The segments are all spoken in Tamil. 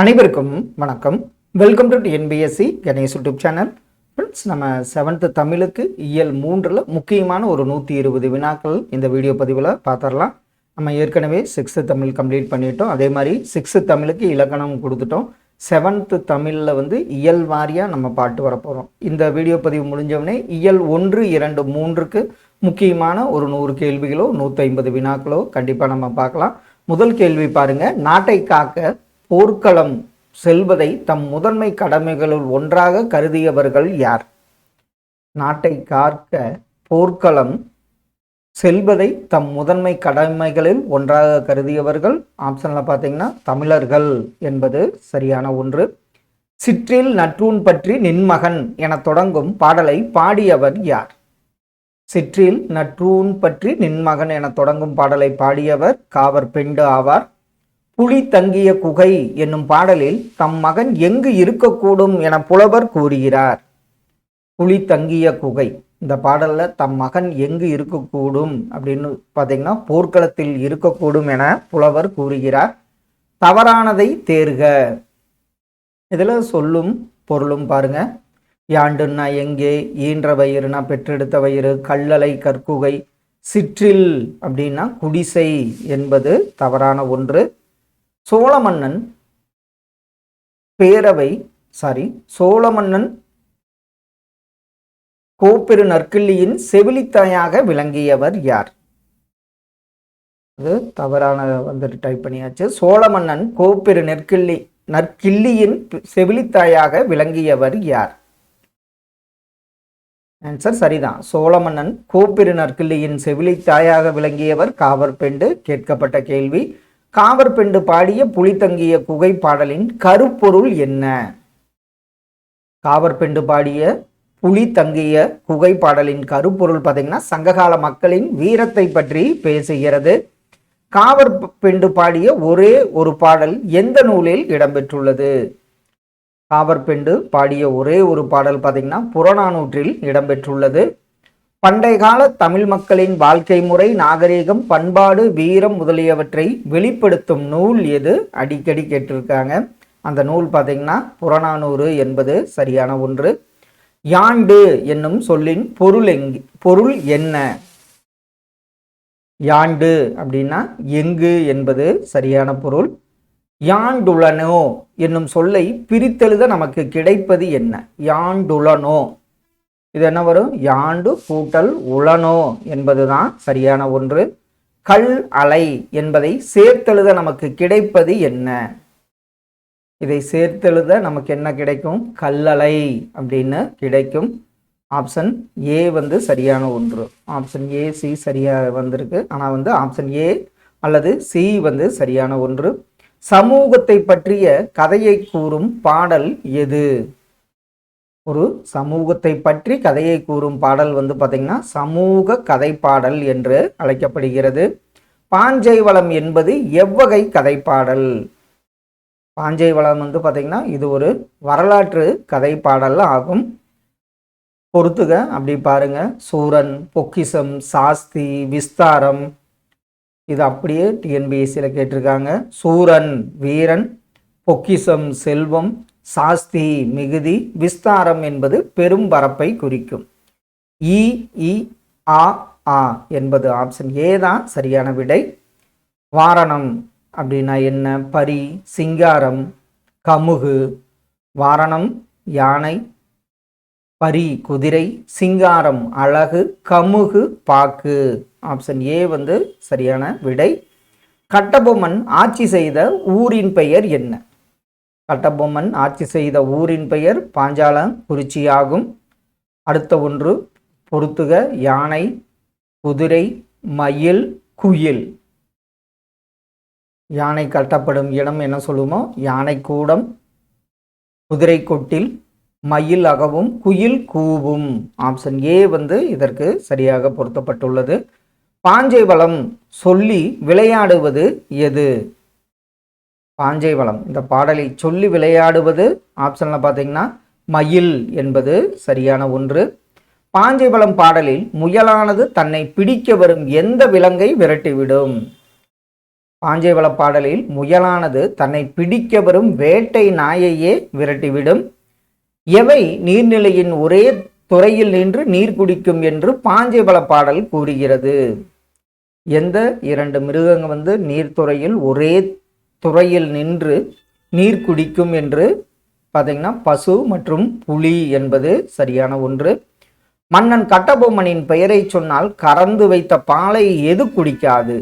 அனைவருக்கும் வணக்கம். Welcome to NPSC Ganesh YouTube channel friends நம்ம செவன்த்து தமிழுக்கு இயல் மூன்றில் முக்கியமான ஒரு நூற்றி இருபது வினாக்கள் இந்த வீடியோ பதிவில் பார்த்துடலாம் நம்ம ஏற்கனவே சிக்ஸ்த்து தமிழ் கம்ப்ளீட் பண்ணிட்டோம். அதே மாதிரி சிக்ஸ்த்து தமிழுக்கு இலக்கணம் கொடுத்துட்டோம். செவன்த்து தமிழில் வந்து இயல் வாரியாக நம்ம பாட்டு வரப்போகிறோம் இந்த வீடியோ பதிவு முடிஞ்சவொடனே இயல் ஒன்று இரண்டு மூன்றுக்கு முக்கியமான ஒரு நூறு கேள்விகளோ நூற்றி ஐம்பது வினாக்களோ கண்டிப்பாக நம்ம பார்க்கலாம். முதல் கேள்வி பாருங்கள் நாட்டை காக்க போர்க்களம் செல்வதை தம் முதன்மை கடமைகளுள் ஒன்றாக கருதியவர்கள் யார்? நாட்டை காக்க போர்க்களம் செல்வதை தம் முதன்மை கடமைகளில் ஒன்றாக கருதியவர்கள் ஆப்ஷனில் பார்த்தீங்கன்னா தமிழர்கள் என்பது சரியான ஒன்று. சிற்றில் நற்றூன் பற்றி நின்மகன் என தொடங்கும் பாடலை பாடியவர் யார்? சிற்றில் நற்றூன் பற்றி நின்மகன் என தொடங்கும் பாடலை பாடியவர் காவர் பெண்டு ஆவார். புலி தங்கிய குகை என்னும் பாடலில் தம் மகன் எங்கு இருக்கக்கூடும் என புலவர் கூறுகிறார். புலி தங்கிய குகை. இந்த பாடலில் தம் மகன் எங்கு இருக்கக்கூடும் அப்படின்னு பார்த்தீங்கன்னா போர்க்களத்தில் இருக்கக்கூடும் என புலவர் கூறுகிறார். தவறானதை தேர்க. இதில் சொல்லும் பொருளும் பாருங்க. யாண்டுன்னா எங்கே? ஈன்ற வயிறுனா பெற்றெடுத்த வயிறு கல்லலை கற்குகை சிற்றில் அப்படின்னா குடிசை என்பது தவறான ஒன்று. சோழ மன்னன் பேரவை சாரி சோழ மன்னன் கோப்பெரு நற்கிள்ளியின் செவிலித்தாயாக விளங்கியவர் யார்? அது தவறான வந்துட்டு டைப் பண்ணியாச்சு. சோழ மன்னன் கோப்பெரு நெற்கிள்ளி நற்கிள்ளியின் செவிலித்தாயாக விளங்கியவர் யார்? ஆன்சர் சரிதான். சோழ மன்னன் கோப்பெரு நற்கிள்ளியின் செவிலித்தாயாக விளங்கியவர் காவற்பெண்டு. கேட்கப்பட்ட கேள்வி காவற்பெண்டு பாடிய புலித்தங்கிய குகை பாடலின் கருப்பொருள் என்ன? காவற்பெண்டு பாடிய புலி தங்கிய குகை பாடலின் கருப்பொருள் பார்த்தீங்கன்னா சங்ககால மக்களின் வீரத்தை பற்றி பேசுகிறது. காவர் பெண்டு பாடிய ஒரே ஒரு பாடல் எந்த நூலில் இடம்பெற்றுள்ளது? காவற்பெண்டு பாடிய ஒரே ஒரு பாடல் பார்த்தீங்கன்னா புறநானூற்றில் இடம்பெற்றுள்ளது. பண்டைய கால தமிழ் மக்களின் வாழ்க்கை முறை நாகரீகம் பண்பாடு வீரம் முதலியவற்றை வெளிப்படுத்தும் நூல் எது? அடிக்கடி கேட்டிருக்காங்க. அந்த நூல் பார்த்தீங்கன்னா புறநானூறு என்பது சரியான ஒன்று. யாண்டு என்னும் சொல்லின் பொருள் எங் பொருள் என்ன? யாண்டு அப்படின்னா எங்கு என்பது சரியான பொருள். யாண்டுளனோ என்னும் சொல்லை பிரித்தெழுத நமக்கு கிடைப்பது என்ன? யாண்டுளனோ. இது என்ன வரும்? யாண்டு கூட்டல் உளனோ என்பதுதான் சரியான ஒன்று. கல் அலை என்பதை சேர்த்தெழுத நமக்கு கிடைப்பது என்ன? இதை சேர்த்தெழுத நமக்கு என்ன கிடைக்கும்? கல்லலை அப்படின்னு கிடைக்கும். ஆப்ஷன் ஏ வந்து சரியான ஒன்று. ஆப்ஷன் ஏ சி சரியாக வந்திருக்கு. ஆனால் வந்து ஆப்ஷன் ஏ அல்லது சி வந்து சரியான ஒன்று. சமூகத்தை பற்றிய கதையை கூறும் பாடல் எது? ஒரு சமூகத்தை பற்றி கதையை கூறும் பாடல் வந்து பார்த்திங்கன்னா சமூக கதை பாடல் என்று அழைக்கப்படுகிறது. பாஞ்சை வளம் என்பது எவ்வகை கதை பாடல் பாஞ்சை வளம் வந்து பார்த்திங்கன்னா இது ஒரு வரலாற்று கதை பாடல் ஆகும். பொறுத்துக அப்படி பாருங்க. சூரன் பொக்கிசம் சாஸ்தி விஸ்தாரம். இது அப்படியே டிஎன்பிஎஸ்சியில் கேட்டிருக்காங்க. சூரன் வீரன் பொக்கிசம் செல்வம் சாஸ்தி மிகுதி விஸ்தாரம் என்பது பெரும் பரப்பை குறிக்கும். இ இ ஆ ஆ என்பது ஆப்ஷன் ஏ தான் சரியான விடை. வாரணம் அப்படின்னா என்ன? பரி சிங்காரம் கமுகு வாரணம் யானை பரி குதிரை சிங்காரம் அழகு கமுகு பாக்கு. ஆப்ஷன் ஏ வந்து சரியான விடை. கட்டபொம்மன் ஆட்சி செய்த ஊரின் பெயர் என்ன? கட்டபொம்மன் ஆட்சி செய்த ஊரின் பெயர் பாஞ்சாலம் குறிச்சியாகும் அடுத்த ஒன்று பொருத்துக யானை குதிரை மயில் குயில். யானை கட்டப்படும் இடம் என்ன சொல்லுமோ யானை கூடம் குதிரை கொட்டில் மயில் அகவும் குயில் கூவும். ஆப்ஷன் ஏ வந்து இதற்கு சரியாக பொருத்தப்பட்டுள்ளது. பாஞ்சை வளம் சொல்லி விளையாடுவது எது? பாஞ்சை வளம். இந்த பாடலை சொல்லி விளையாடுவது ஆப்ஷனில் பார்த்தீங்கன்னா மயில் என்பது சரியான ஒன்று. பாஞ்சை வளம் பாடலில் முயலானது தன்னை பிடிக்க வரும் எந்த விலங்கை விரட்டிவிடும்? பாஞ்சைவள பாடலில் முயலானது தன்னை பிடிக்க வரும் வேட்டை நாயையே விரட்டிவிடும். எவை நீர்நிலையின் ஒரே துறையில் நின்று நீர் குடிக்கும் என்று பாஞ்சைவள பாடல் கூறுகிறது. எந்த இரண்டு மிருகங்கள் வந்து நீர்த்துறையில் ஒரே துறையில் நின்று நீர் குடிக்கும் என்று பார்த்தீங்கன்னா பசு மற்றும் புலி என்பது சரியான ஒன்று. மன்னன் கட்டபொம்மனின் பெயரை சொன்னால் கறந்து வைத்த பாலை எது குடிக்காது?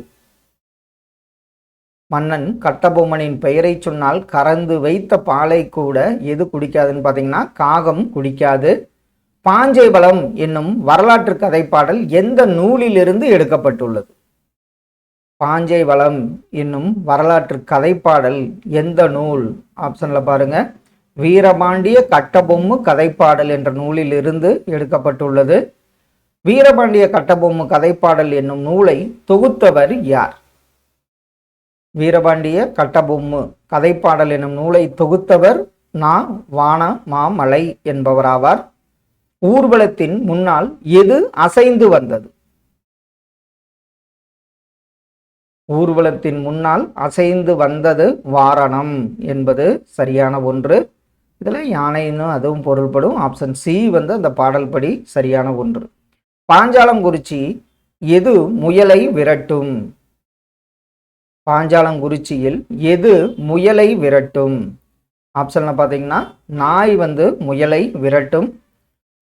மன்னன் கட்டபொம்மனின் பெயரை சொன்னால் கறந்து வைத்த பாலை கூட எது குடிக்காதுன்னு பார்த்தீங்கன்னா காகம் குடிக்காது. பாஞ்சை பலம் என்னும் வரலாற்று கதைப்பாடல் எந்த நூலிலிருந்து எடுக்கப்பட்டுள்ளது? பாஞ்சை வளம் என்னும் வரலாற்று கதைப்பாடல் எந்த நூல்? ஆப்ஷனில் பாருங்கள் வீரபாண்டிய கட்டபொம்மு கதைப்பாடல் என்ற நூலிலிருந்து எடுக்கப்பட்டுள்ளது. வீரபாண்டிய கட்டபொம்மு கதைப்பாடல் என்னும் நூலை தொகுத்தவர் யார்? வீரபாண்டிய கட்டபொம்மு கதைப்பாடல் என்னும் நூலை தொகுத்தவர் நா. வான மாமலை என்பவராவார். ஊர்வலத்தின் முன்னால் எது அசைந்து வந்தது? ஊர்வலத்தின் முன்னால் அசைந்து வந்தது வாரணம் என்பது சரியான ஒன்று. இதில் யானைன்னு அதுவும் பொருள்படும். ஆப்ஷன் சி வந்து அந்த பாடல் படி சரியான ஒன்று. பாஞ்சாலங்குறிச்சி எது முயலை விரட்டும்? பாஞ்சாலங்குறிச்சியில் எது முயலை விரட்டும்? ஆப்ஷனில் பார்த்தீங்கன்னா நாய் வந்து முயலை விரட்டும்.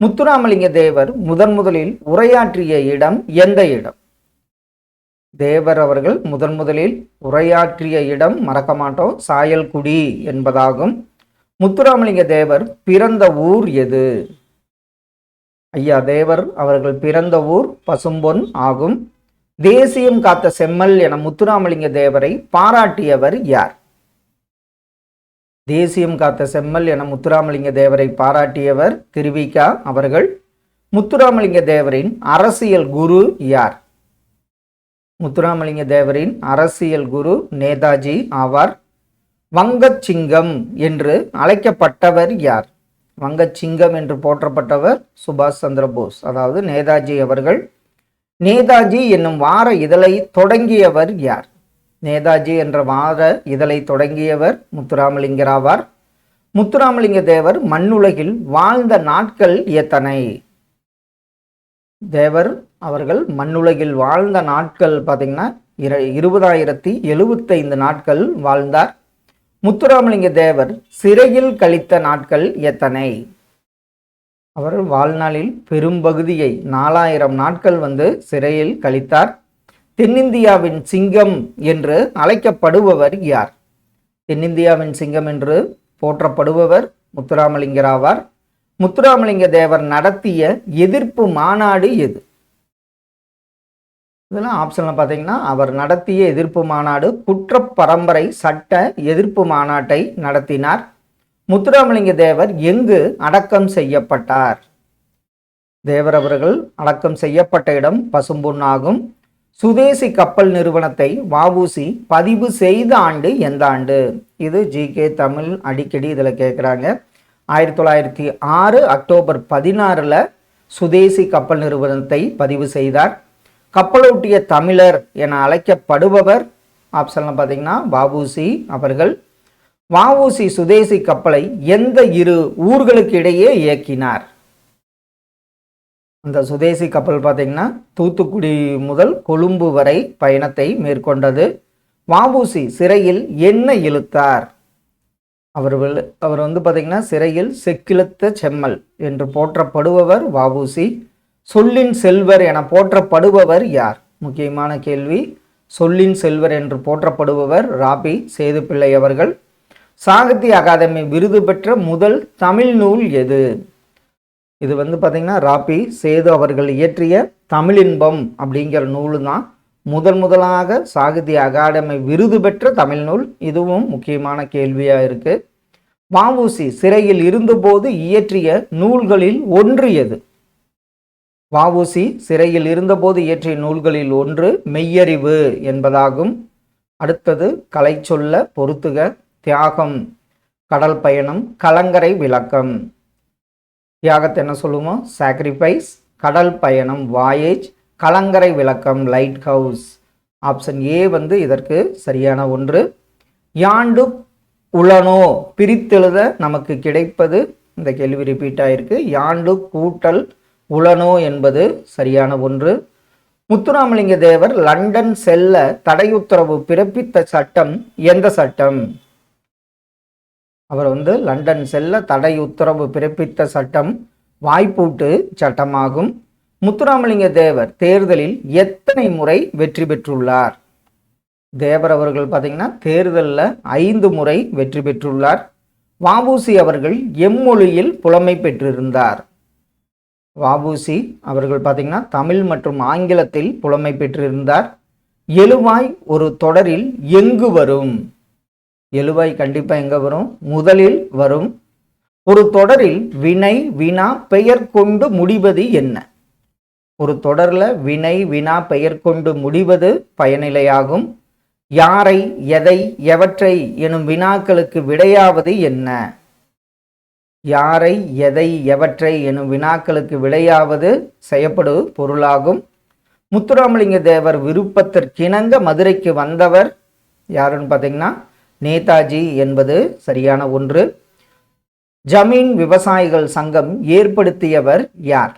முத்துராமலிங்க தேவர் முதன் முதலில் உரையாற்றிய இடம் எந்த இடம்? தேவர் அவர்கள் முதன் முதலில் உரையாற்றிய இடம் மறக்க மாட்டோம் சாயல்குடி என்பதாகும். முத்துராமலிங்க தேவர் பிறந்த ஊர் எது? ஐயா தேவர் அவர்கள் பிறந்த ஊர் பசும்பொன் ஆகும். தேசியம் காத்த செம்மல் என முத்துராமலிங்க தேவரை பாராட்டியவர் யார்? தேசியம் காத்த செம்மல் என முத்துராமலிங்க தேவரை பாராட்டியவர் திருவிகா அவர்கள். முத்துராமலிங்க தேவரின் அரசியல் குரு யார்? முத்துராமலிங்க தேவரின் அரசியல் குரு நேதாஜி ஆவார். வங்கச்சிங்கம் என்று அழைக்கப்பட்டவர் யார்? வங்கச்சிங்கம் என்று போற்றப்பட்டவர் சுபாஷ் சந்திர போஸ். அதாவது நேதாஜி அவர்கள். நேதாஜி என்னும் வார இதழை தொடங்கியவர் யார்? நேதாஜி என்ற வார இதழை தொடங்கியவர் முத்துராமலிங்கர் ஆவார். முத்துராமலிங்க தேவர் மண்ணுலகில் வாழ்ந்த நாட்கள் எத்தனை? தேவர் அவர்கள் மண்ணுலகில் வாழ்ந்த நாட்கள் பார்த்திங்கன்னா இர இருபதாயிரத்தி எழுபத்தைந்து நாட்கள் வாழ்ந்தார். முத்துராமலிங்க தேவர் சிறையில் கழித்த நாட்கள் எத்தனை? அவர் வாழ்நாளில் பெரும்பகுதியை நாலாயிரம் நாட்கள் வந்து சிறையில் கழித்தார். தென்னிந்தியாவின் சிங்கம் என்று அழைக்கப்படுபவர் யார்? தென்னிந்தியாவின் சிங்கம் என்று போற்றப்படுபவர் முத்துராமலிங்கர் ஆவார் முத்துராமலிங்க தேவர் நடத்திய எதிர்ப்பு மாநாடு எது? இதெல்லாம் ஆப்ஷனில் பார்த்தீங்கன்னா அவர் நடத்திய எதிர்ப்பு மாநாடு குற்ற பரம்பரை சட்ட எதிர்ப்பு மாநாட்டை நடத்தினார். முத்துராமலிங்க தேவர் எங்கு அடக்கம் செய்யப்பட்டார்? தேவர் அவர்கள் அடக்கம் செய்யப்பட்ட இடம் பசும்பொன்னாகும் சுதேசி கப்பல் நிறுவனத்தை வாவூசி பதிவு செய்த ஆண்டு எந்த ஆண்டு? இது ஜிகே தமிழ் அடிக்கடி இதில் கேட்குறாங்க ஆயிரத்தி தொள்ளாயிரத்தி ஆறு அக்டோபர் பதினாறில் சுதேசி கப்பல் நிறுவனத்தை பதிவு செய்தார். கப்பலோட்டிய தமிழர் என அழைக்கப்படுபவர் ஆப்ஷனில் பார்த்தீங்கன்னா வஉசி அவர்கள். வஉசி சுதேசி கப்பலை எந்த இரு ஊர்களுக்கு இடையே இயக்கினார்? அந்த சுதேசி கப்பல் பார்த்தீங்கன்னா தூத்துக்குடி முதல் கொழும்பு வரை பயணத்தை மேற்கொண்டது. வஉசி சிறையில் என்ன இழுத்தார். அவர் அவர் வந்து பார்த்தீங்கன்னா சிறையில் செக்கிழுத்த செம்மல் என்று போற்றப்படுபவர் வஉசி. சொல்லின் செல்வர் என போற்றப்படுபவர் யார்? முக்கியமான கேள்வி. சொல்லின் செல்வர் என்று போற்றப்படுபவர் ராபி சேதுப்பிள்ளை அவர்கள். சாகித்ய அகாதமி விருது பெற்ற முதல் தமிழ் நூல் எது? இது வந்து பார்த்தீங்கன்னா ராபி சேது அவர்கள் இயற்றிய தமிழின்பம் அப்படிங்கிற நூலு தான் முதல் முதலாக சாகித்ய அகாடமி விருது பெற்ற தமிழ் நூல். இதுவும் முக்கியமான கேள்வியாக இருக்குது வாவூசி சிறையில் இருந்தபோது இயற்றிய நூல்களில் ஒன்று எது? வஉசி சிறையில் இருந்தபோது இயற்றிய நூல்களில் ஒன்று மெய்யறிவு என்பதாகும். அடுத்தது கலை சொல்ல பொருத்துக தியாகம் கடல் பயணம் கலங்கரை விளக்கம். தியாகத்தை என்ன சொல்லுவோம் சாக்ரிஃபைஸ் கடல் பயணம் வாயேஜ் கலங்கரை விளக்கம் லைட் ஹவுஸ் ஆப்ஷன் ஏ வந்து இதற்கு சரியான ஒன்று. யாண்டு உளனோ? பிரித்தெழுத நமக்கு கிடைப்பது. இந்த கேள்வி ரிப்பீட் ஆயிருக்கு. யாண்டு கூட்டல் உளனோ என்பது சரியான ஒன்று. முத்துராமலிங்க தேவர் லண்டன் செல்ல தடையுத்தரவு பிறப்பித்த சட்டம் எந்த சட்டம்? அவர் வந்து லண்டன் செல்ல தடை உத்தரவு பிறப்பித்த சட்டம் வாய்ப்பூட்டு சட்டமாகும். முத்துராமலிங்க தேவர் தேர்தலில் எத்தனை முறை வெற்றி பெற்றுள்ளார்? தேவர் அவர்கள் பார்த்தீங்கன்னா தேர்தலில் ஐந்து முறை வெற்றி பெற்றுள்ளார். வாபூசி அவர்கள் எம்மொழியில் புலமை பெற்றிருந்தார். வாபூசி அவர்கள் பார்த்தீங்கன்னா தமிழ் மற்றும் ஆங்கிலத்தில் புலமை பெற்றிருந்தார். எழுவாய் ஒரு தொடரில் எங்கு வரும்? எழுவாய் கண்டிப்பாக எங்கே வரும்? முதலில் வரும். ஒரு தொடரில் வினை வினா பெயர் கொண்டு முடிவது என்ன? ஒரு தொடரில் வினை வினா பெயர் கொண்டு முடிவது பயனிலையாகும். யாரை எதை எவற்றை எனும் வினாக்களுக்கு விடையாவது என்ன? யாரை எதை எவற்றை எனும் வினாக்களுக்கு விடையாவது செய்யப்படு பொருளாகும். முத்துராமலிங்க தேவர் விருப்பத்திற்கிணங்க மதுரைக்கு வந்தவர் யாருன்னு பார்த்தீங்கன்னா நேதாஜி என்பது சரியான ஒன்று. ஜமீன் விவசாயிகள் சங்கம் ஏற்படுத்தியவர் யார்?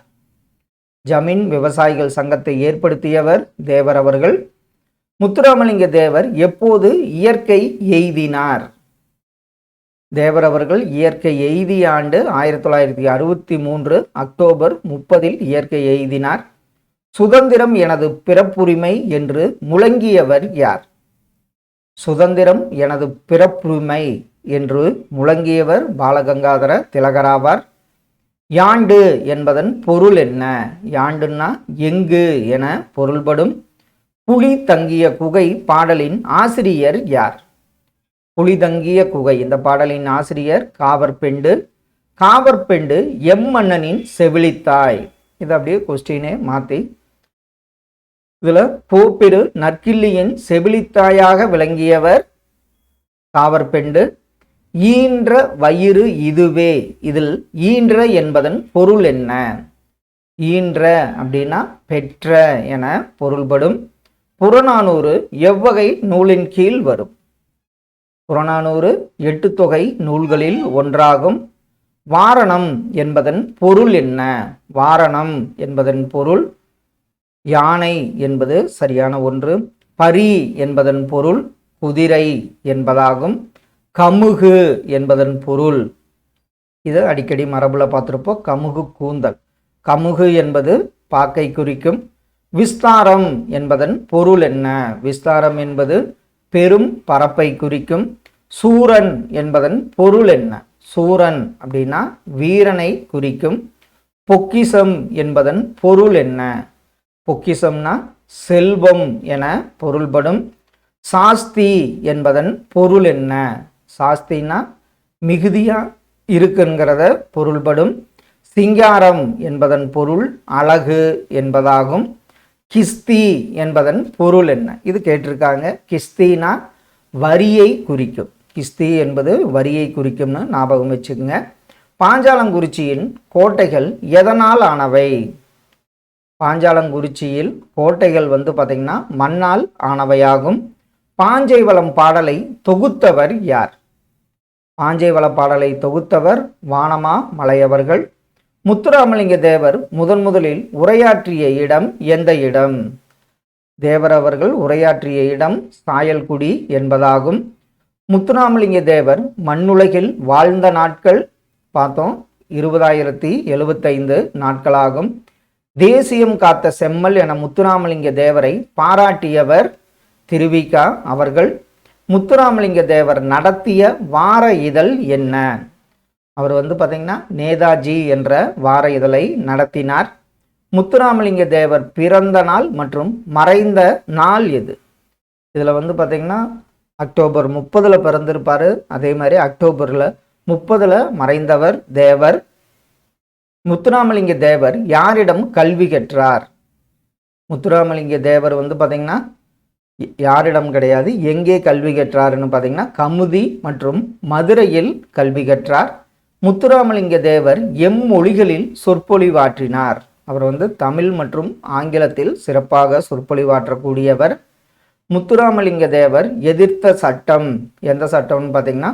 ஜமீன் விவசாயிகள் சங்கத்தை ஏற்படுத்தியவர் தேவர் அவர்கள். முத்துராமலிங்க தேவர் எப்போது இயற்கை எய்தினார்? தேவர் அவர்கள் இயற்கை எய்திய ஆண்டு ஆயிரத்தி தொள்ளாயிரத்தி அறுபத்தி மூன்று அக்டோபர் முப்பதில் இயற்கை எய்தினார். சுதந்திரம் எனது பிறப்புரிமை என்று முழங்கியவர் யார்? சுதந்திரம் எனது பிறப்புரிமை என்று முழங்கியவர் பாலகங்காதர திலகராவார். யாண்டு என்பதன் பொருள் என்ன? யாண்டுன்னா எங்கு என பொருள்படும். புலி தங்கிய குகை பாடலின் ஆசிரியர் யார்? புலிதங்கிய குகை. இந்த பாடலின் ஆசிரியர் காவற்பெண்டு காவற்பெண்டு எம் மன்னனின் செவிலித்தாய். இது அப்படியே கொஸ்டினே மாற்றி இதில் போப்பிரு நற்கிள்ளியின் செவிலித்தாயாக விளங்கியவர் காவற்பெண்டு ஈன்ற வயிறு இதுவே. இதில் ஈன்ற என்பதன் பொருள் என்ன? ஈன்ற அப்படின்னா பெற்ற என பொருள்படும். புறநானூறு எவ்வகை நூலின் கீழ் வரும். புறநானூறு எட்டு தொகை நூல்களில் ஒன்றாகும். வாரணம் என்பதன் பொருள் என்ன? வாரணம் என்பதன் பொருள் யானை என்பது சரியான ஒன்று. பரி என்பதன் பொருள் குதிரை என்பதாகும். கமுகு என்பதன் பொருள். இது அடிக்கடி மரபில் பார்த்துருப்போம். கமுகு கூந்தல். கமுகு என்பது பாக்கை குறிக்கும். விஸ்தாரம் என்பதன் பொருள் என்ன? விஸ்தாரம் என்பது பெரும் பரப்பை குறிக்கும். சூரன் என்பதன் பொருள் என்ன? சூரன் அப்படின்னா வீரனை குறிக்கும். பொக்கிசம் என்பதன் பொருள் என்ன? பொக்கிசம்னா செல்வம் என பொருள்படும். சாஸ்தி என்பதன் பொருள் என்ன? சாஸ்தினா மிகுதியா இருக்குங்கிறத பொருள்படும். சிங்காரம் என்பதன் பொருள் அழகு என்பதாகும். கிஸ்தி என்பதன் பொருள் என்ன? இது கேட்டிருக்காங்க. கிஸ்தினா வரியை குறிக்கும். கிஸ்தி என்பது வரியை குறிக்கும்னு ஞாபகம் வச்சுக்கோங்க. பாஞ்சாலங்குறிச்சியின் கோட்டைகள் எதனால் ஆனவை? பாஞ்சாலங்குறிச்சியில் கோட்டைகள் வந்து பார்த்திங்கன்னா மண்ணால் ஆனவையாகும். பாஞ்சைவளம் பாடலை தொகுத்தவர் யார்? பாஞ்சைவள பாடலை தொகுத்தவர் வானமா மலையவர்கள். முத்துராமலிங்க தேவர் முதன் முதலில் உரையாற்றிய இடம் எந்த இடம்? தேவர் அவர்கள் உரையாற்றிய இடம் சாயல்குடி என்பதாகும். முத்துராமலிங்க தேவர் மண்ணுலகில் வாழ்ந்த நாட்கள் பார்த்தோம். இருபதாயிரத்தி எழுபத்தைந்து நாட்களாகும். தேசியம் காத்த செம்மல் என முத்துராமலிங்க தேவரை பாராட்டியவர் திருவிகா அவர்கள். முத்துராமலிங்க தேவர் நடத்திய வார இதழ் என்ன? அவர் வந்து பார்த்திங்கன்னா நேதாஜி என்ற வார இதழை நடத்தினார். முத்துராமலிங்க தேவர் பிறந்த நாள் மற்றும் மறைந்த நாள் எது? இதில் வந்து பார்த்திங்கன்னா அக்டோபர் முப்பதில் பிறந்திருப்பார். அதே மாதிரி அக்டோபரில் முப்பதில் மறைந்தவர் தேவர். முத்துராமலிங்க தேவர் யாரிடம் கல்வி கற்றார்? முத்துராமலிங்க தேவர் வந்து பார்த்திங்கன்னா யாரிடம் கிடையாது எங்கே கல்வி கற்றார்னு பார்த்தீங்கன்னா கமுதி மற்றும் மதுரையில் கல்வி கற்றார். முத்துராமலிங்க தேவர் எம் மொழிகளில் சொற்பொழிவாற்றினார். அவர் வந்து தமிழ் மற்றும் ஆங்கிலத்தில் சிறப்பாக சொற்பொழிவாற்றக்கூடியவர். முத்துராமலிங்க தேவர் எதிர்த்த சட்டம். எந்த சட்டம்னு பார்த்தீங்கன்னா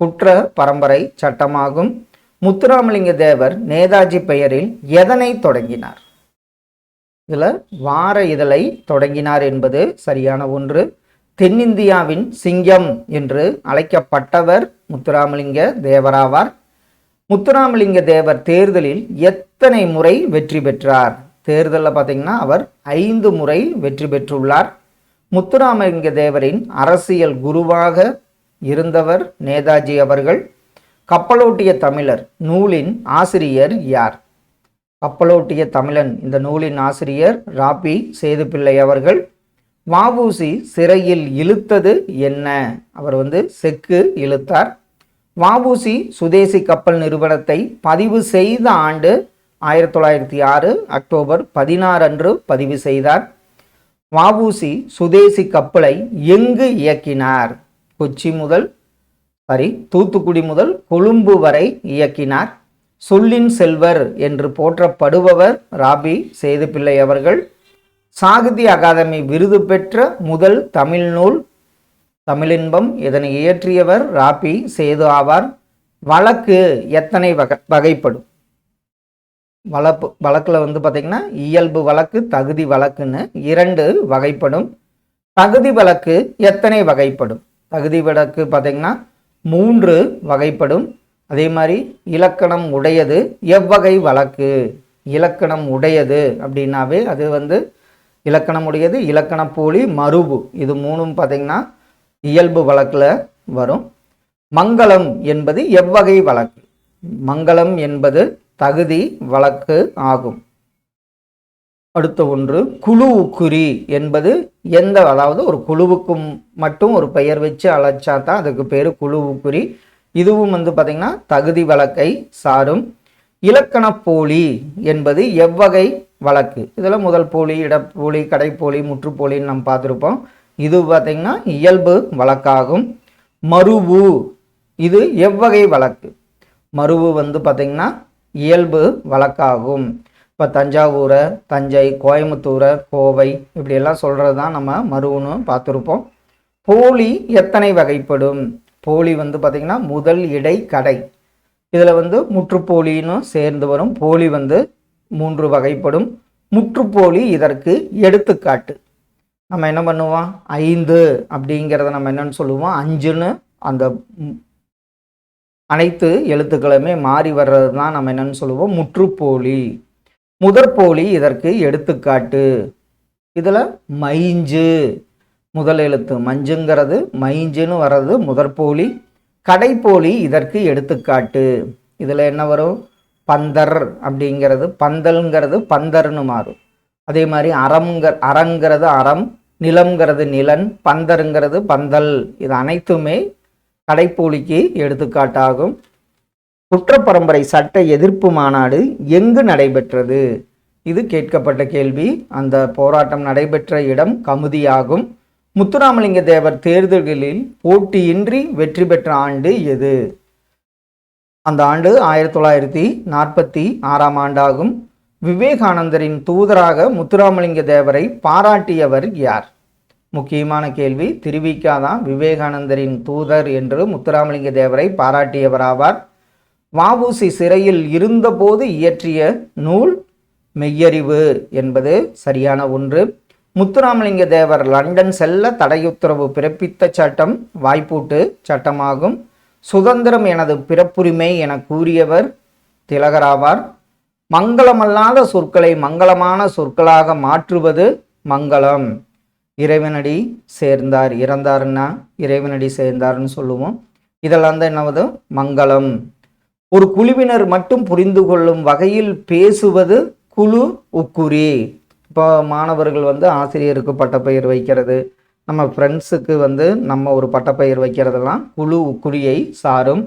குற்ற பரம்பரை சட்டமாகும். முத்துராமலிங்க தேவர் நேதாஜி பெயரில் எதனை தொடங்கினார்? இதில் வார இதழை தொடங்கினார் என்பது சரியான ஒன்று. தென்னிந்தியாவின் சிங்கம் என்று அழைக்கப்பட்டவர் முத்துராமலிங்க தேவராவார் முத்துராமலிங்க தேவர் தேர்தலில் எத்தனை முறை வெற்றி பெற்றார்? தேர்தலில் பார்த்தீங்கன்னா அவர் ஐந்து முறை வெற்றி பெற்றுள்ளார். முத்துராமலிங்க தேவரின் அரசியல் குருவாக இருந்தவர் நேதாஜி அவர்கள். கப்பலோட்டிய தமிழர் நூலின் ஆசிரியர் யார்? கப்பலோட்டிய தமிழன் இந்த நூலின் ஆசிரியர் ராபி சேதுப்பிள்ளை அவர்கள். வாவூசி சிறையில் இழுத்தது என்ன? அவர் வந்து செக்கு இழுத்தார். வாவூசி சுதேசி கப்பல் நிறுவனத்தை பதிவு செய்த ஆண்டு ஆயிரத்தி தொள்ளாயிரத்தி ஆறு அக்டோபர் பதினாறு அன்று பதிவு செய்தார். வாவூசி சுதேசி கப்பலை எங்கு இயக்கினார்? கொச்சி முதல் சாரி தூத்துக்குடி முதல் கொழும்பு வரை இயக்கினார். சொல்லின் செல்வர் என்று போற்றப்படுபவர் ராபி சேதுப்பிள்ளை அவர்கள். சாகித்ய அகாதமி விருது பெற்ற முதல் தமிழ் நூல் தமிழின்பம் இதனை இயற்றியவர் ராபி சேது ஆவார். வழக்கு எத்தனை வகை வகைப்படும்? வழப்பு வழக்கில் வந்து பார்த்திங்கன்னா இயல்பு வழக்கு தகுதி வழக்குன்னு இரண்டு வகைப்படும். தகுதி வழக்கு எத்தனை வகைப்படும்? தகுதி வழக்கு பார்த்திங்கன்னா மூன்று வகைப்படும். அதே மாதிரி இலக்கணம் உடையது எவ்வகை வழக்கு? இலக்கணம் உடையது அப்படின்னாவே அது வந்து இலக்கணம் உடையது இலக்கண போலி மருபு. இது மூணும் பார்த்திங்கன்னா இயல்பு வழக்கில் வரும். மங்களம் என்பது எவ்வகை வழக்கு? மங்களம் என்பது தகுதி வழக்கு ஆகும். அடுத்த ஒன்று குழுவுக்குறி என்பது எந்த அதாவது ஒரு குழுவுக்கும் மட்டும் ஒரு பெயர் வச்சு அழைச்சா தான் அதுக்கு பேர் குழுவுக்குறி இதுவும் வந்து பார்த்திங்கன்னா தகுதி வழக்கை சாரும். இலக்கண போலி என்பது எவ்வகை வழக்கு. இதில் முதல் போலி இடப்போலி கடைப்போலி முற்றுப்போலின்னு நம்ம பார்த்துருப்போம். இது பார்த்திங்கன்னா இயல்பு வழக்காகும். மருவு இது எவ்வகை வழக்கு. மருவு வந்து பார்த்திங்கன்னா இயல்பு வழக்காகும். இப்போ தஞ்சாவூரை தஞ்சை கோயம்புத்தூரை கோவை இப்படியெல்லாம் சொல்கிறது தான் நம்ம மருவுன்னு பார்த்துருப்போம். போலி எத்தனை வகைப்படும்? போலி வந்து பார்த்திங்கன்னா முதல் இடை கடை. இதில் வந்து முற்றுப்போலின்னு சேர்ந்து வரும். போலி வந்து மூன்று வகைப்படும். முற்றுப்போலி இதற்கு எடுத்துக்காட்டு. நம்ம என்ன பண்ணுவோம்? ஐந்து அப்படிங்கிறத நம்ம என்னன்னு சொல்லுவோம். அஞ்சுன்னு அந்த அனைத்து எழுத்துக்களுமே மாறி வர்றது தான் நம்ம என்னன்னு சொல்லுவோம் முற்றுப்போலி. முதற்போலி இதற்கு எடுத்துக்காட்டு. இதில் மைஞ்சு முதல் எழுத்து மஞ்சுங்கிறது மைஞ்சுன்னு வர்றது முதற்போலி. கடைப்போலி இதற்கு எடுத்துக்காட்டு. இதில் என்ன வரும்? பந்தர் அப்படிங்கிறது பந்தல்ங்கிறது பந்தர்னு மாறும். அதே மாதிரி அறம்ங்க அறங்கிறது அறம் நிலம்ங்கிறது நிலன் பந்தருங்கிறது பந்தல். இது அனைத்துமே கடைப்போலிக்கு எடுத்துக்காட்டாகும். குற்றப்பரம்பரை சட்ட எதிர்ப்பு மாநாடு எங்கு நடைபெற்றது? இது கேட்கப்பட்ட கேள்வி. அந்த போராட்டம் நடைபெற்ற இடம் கமுதியாகும். முத்துராமலிங்க தேவர் தேர்தல்களில் போட்டியின்றி வெற்றி பெற்ற ஆண்டு எது? அந்த ஆண்டு ஆயிரத்தி தொள்ளாயிரத்தி நாற்பத்தி ஆறாம் ஆண்டாகும். விவேகானந்தரின் தூதராக முத்துராமலிங்க தேவரை பாராட்டியவர் யார்? முக்கியமான கேள்வி திருவிக்காதான் விவேகானந்தரின் தூதர் என்று முத்துராமலிங்க தேவரை பாராட்டியவராவார். வஉசி சிறையில் இருந்தபோது இயற்றிய நூல் மெய்யறிவு என்பது சரியான ஒன்று. முத்துராமலிங்க தேவர் லண்டன் செல்ல தடையுத்தரவு பிறப்பித்த சட்டம் வாய்ப்பூட்டு சட்டமாகும். சுதந்திரம் எனது பிறப்புரிமை என கூறியவர் திலகராவார். மங்களமல்லாத சொற்களை மங்களமான சொற்களாக மாற்றுவது மங்களம். இறைவனடி சேர்ந்தார். இறந்தாருன்னா இறைவனடி சேர்ந்தார்னு சொல்லுவோம். இதெல்லாம் தான் என்னவது? மங்களம். ஒரு குழுவினர் மட்டும் புரிந்து கொள்ளும் வகையில் பேசுவது குழு உக்குறி. இப்போ மாணவர்கள் வந்து ஆசிரியருக்கு பட்டப்பெயர் வைக்கிறது. நம்ம ஃப்ரெண்ட்ஸுக்கு வந்து நம்ம ஒரு பட்டப்பெயர் வைக்கிறதெல்லாம் குழு உக்குறியை சாரும்.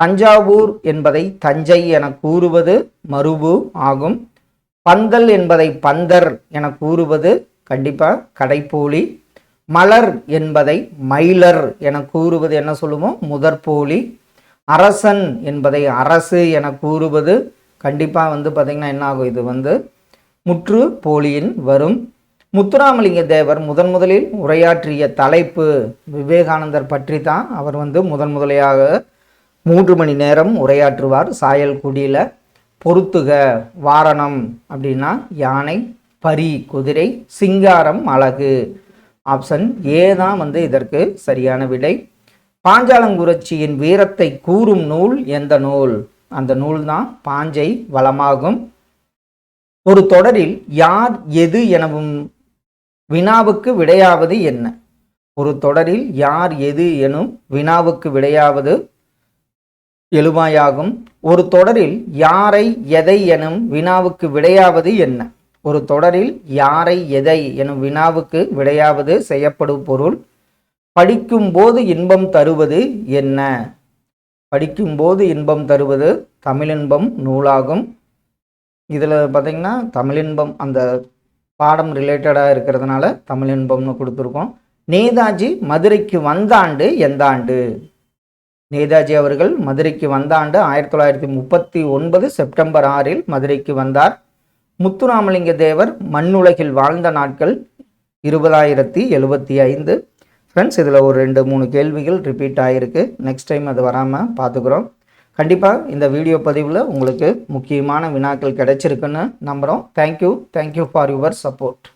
தஞ்சாவூர் என்பதை தஞ்சை என கூறுவது மருபு ஆகும். பந்தல் என்பதை பந்தர் என கூறுவது கண்டிப்பாக கடைப்போலி மலர் என்பதை மயிலர் என கூறுவது என்ன சொல்லுவோம் முதற்போலி. அரசன் என்பதை அரசு என கூறுவது கண்டிப்பாக வந்து பார்த்திங்கன்னா என்ன ஆகும்? இது வந்து முற்று போலியின் வரும். முத்துராமலிங்க தேவர் முதன் முதலில் உரையாற்றிய தலைப்பு விவேகானந்தர் பற்றி தான் அவர் வந்து முதன் முதலையாக மூன்று மணி நேரம் உரையாற்றுவார். சாயல்குடியில் பொருத்துக வாரணம் அப்படின்னா யானை பரி குதிரை சிங்காரம் அழகு. ஆப்ஷன் ஏ தான் வந்து இதற்கு சரியான விடை. பாஞ்சாலங்குறிச்சியின் வீரத்தை கூறும் நூல் எந்த நூல்? அந்த நூல் தான் பாஞ்சை வளமாகும். ஒரு தொடரில் யார் எது எனவும் வினாவுக்கு விடையாவது என்ன? ஒரு தொடரில் யார் எது எனும் வினாவுக்கு விடையாவது எழுமாயாகும் ஒரு தொடரில் யாரை எதை எனும் வினாவுக்கு விடையாவது என்ன? ஒரு தொடரில் யாரை எதை எனும் வினாவுக்கு விடையாவது செய்யப்படும் பொருள் படிக்கும்போது இன்பம் தருவது என்ன? படிக்கும்போது இன்பம் தருவது தமிழின்பம் நூலாகும். இதில் பார்த்தீங்கன்னா தமிழின்பம் அந்த பாடம் ரிலேட்டடாக இருக்கிறதுனால தமிழின்பம்னு கொடுத்துருக்கோம். நேதாஜி மதுரைக்கு வந்த ஆண்டு எந்த ஆண்டு? நேதாஜி அவர்கள் மதுரைக்கு வந்த ஆண்டு ஆயிரத்தி தொள்ளாயிரத்தி முப்பத்தி ஒன்பது செப்டம்பர் ஆறில் மதுரைக்கு வந்தார். முத்துராமலிங்க தேவர் மண்ணுலகில் வாழ்ந்த நாட்கள் இருபதாயிரத்தி எழுபத்தி ஐந்து. ஃப்ரெண்ட்ஸ் இதில் ஒரு ரெண்டு மூணு கேள்விகள் ரிப்பீட் ஆகிருக்கு நெக்ஸ்ட் டைம் அது வராமல் பார்த்துக்குறோம் கண்டிப்பாக இந்த வீடியோ பதிவில் உங்களுக்கு முக்கியமான வினாக்கள் கிடைச்சிருக்குன்னு நம்புகிறோம் thank you thank you for your support